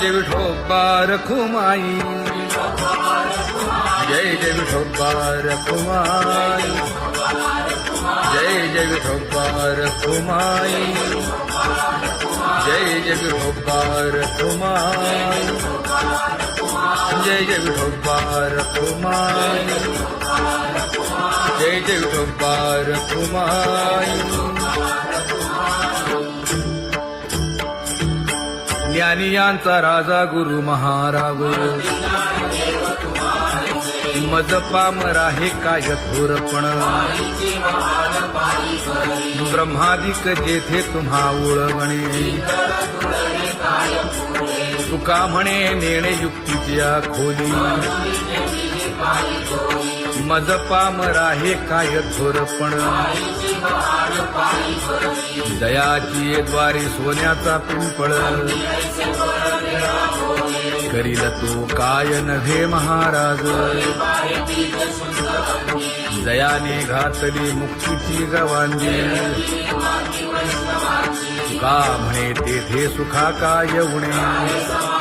जय जय विठोबा रखुमाई जय जय विठोबा रखुमाई जय जय विठोबा रखुमाई जय जय विठोबा रखुमाई जय जय विठोबा रखुमाई जय जय विठोबा ज्ञानी ज्ञानियांचा राजा गुरु महाराव मज पामरा हे काय थोरपण ब्रह्मादिक जेथे तुम्हा ओळवणे तुका म्हणे नेणे युक्तीच्या खोली. मज पामरा हे काय थोरपण दयाची द्वारे सोन्याचा पिंपळ. करील तो काय नव्हे महाराज. दयाने घातली मुक्तीची गवांजी. का म्हणे तेथे सुखा काय उणे?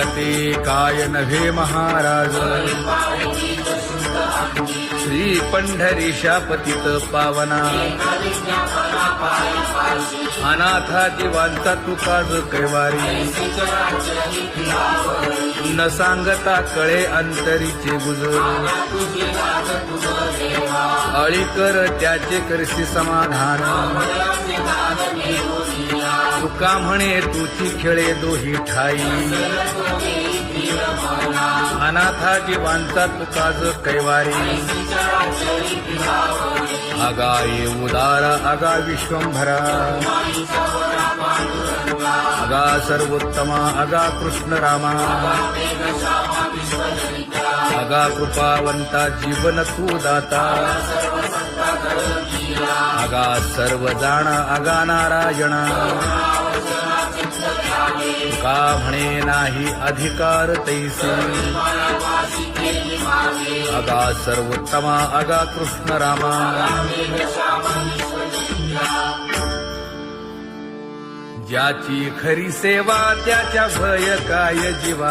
ते काय नव्हे महाराज। श्री पंढरी शापतीत पावना। अनाथा जीवांचा तुकाज कैवारी। न सांगता कळे अंतरीचे गुजर अळी कर त्याचे करशी समाधान। का म्हणे तुझी खेळे दोही ठाई. अनाथा जीवांचा तुकाज कैवारी. अगा ये उदार अगा विश्वंभरा. अगा सर्वोत्तमा अगा कृष्ण रामा अगा कृपावंता जीवन तू दाता. अगा सर्व जाणा अगा नारायणा. का म्हणे नाही अधिकार तैसे? अगा सर्वोत्तमा अगा कृष्ण रामा. ज्याची खरी सेवा त्याच्या भय काय जीवा?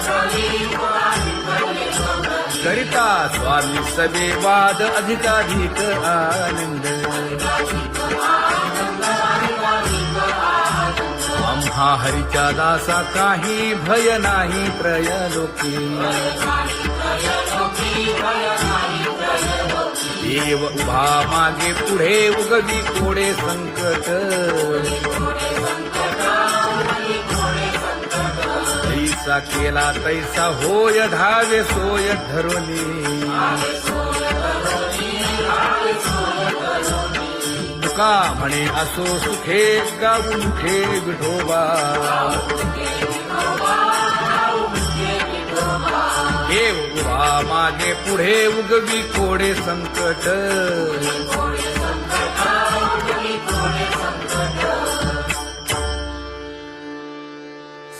करिता स्वामी सवे वाद अधिकाधिक आनंद। आम्हा हरीच्या दासा काही भय नाही प्रयलोकी देव उभा मागे पुढे उगवी कोडे संकट। तैसा केला तैसा होय धावे सोय धरुनी तुका म्हणे असो सुखे गाऊन ठे विठोबा. देव उभा मागे पुढे उगवी कोडे संकट.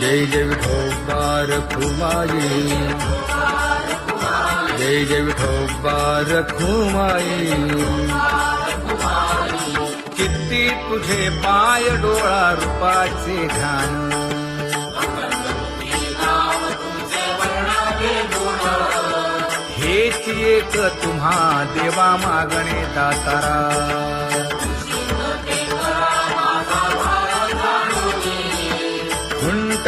जय जय विठोबार खुमाई जय जय विठोबार खुमाई किती तुझे पाय डोळा रूपाचे घाण। हेच एक तुम्हा देवा मागणे दातारा।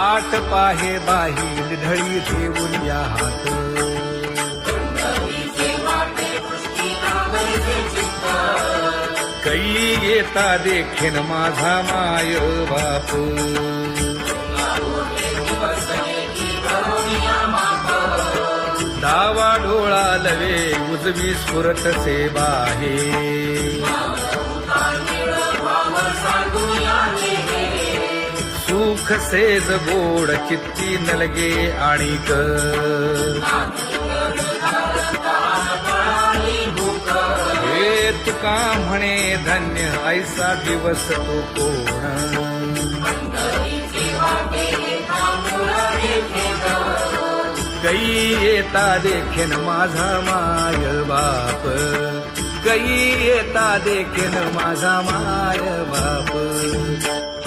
वाट पाहे बाही ढळी ठेवून या हात. कै येता देखेन माझा माय बाप. डावा डोळा लवे उजवी स्फुरत से बाहे सुख सेज गोड चित्ती नलगे आणिक. हे तुका म्हणे धन्य ऐसा दिवस तो कोण. गई येता देखेन माझा माय बाप. गई येता देखेन माझा माय बाप.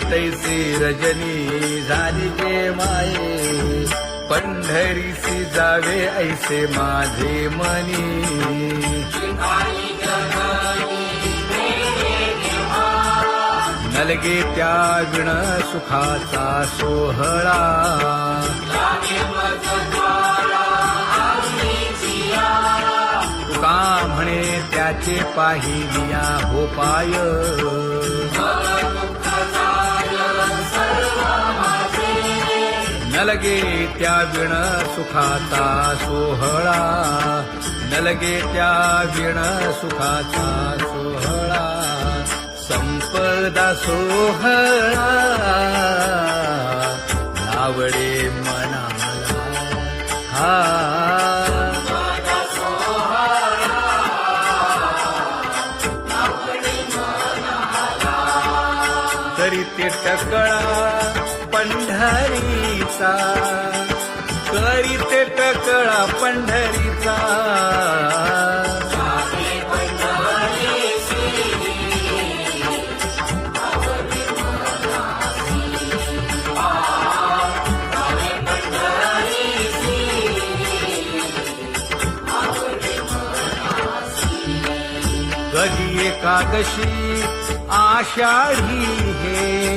तैसी रजनी झाली जे माये. पंढरीसी जावे ऐसे माझे मनी. नलगे त्यागण सुखाचा सोहळा. का म्हणे त्याचे पाहिलिया हो पाय नलगे त्या विण सुखाचा सोहळा. नलगे त्या विण सुखाचा सोहळा. संपदा सोहळा. आवडे मनाला. हा. तरी ते टकळा पंढरीचा तरी ते टकळा पंढरीचा. कधी एकादशी आषाढी हे?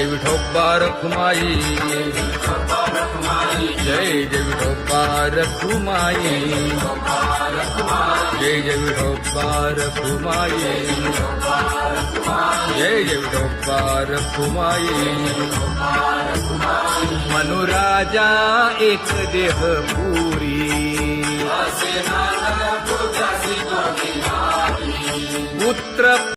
जय विठोबा रखुमाई। जय जय विठोबा रखुमाई। जय जय विठोबा रखुमाई। जय जय विठोबा रखुमाई। मनुराजा एक देह पुरी। पुत्र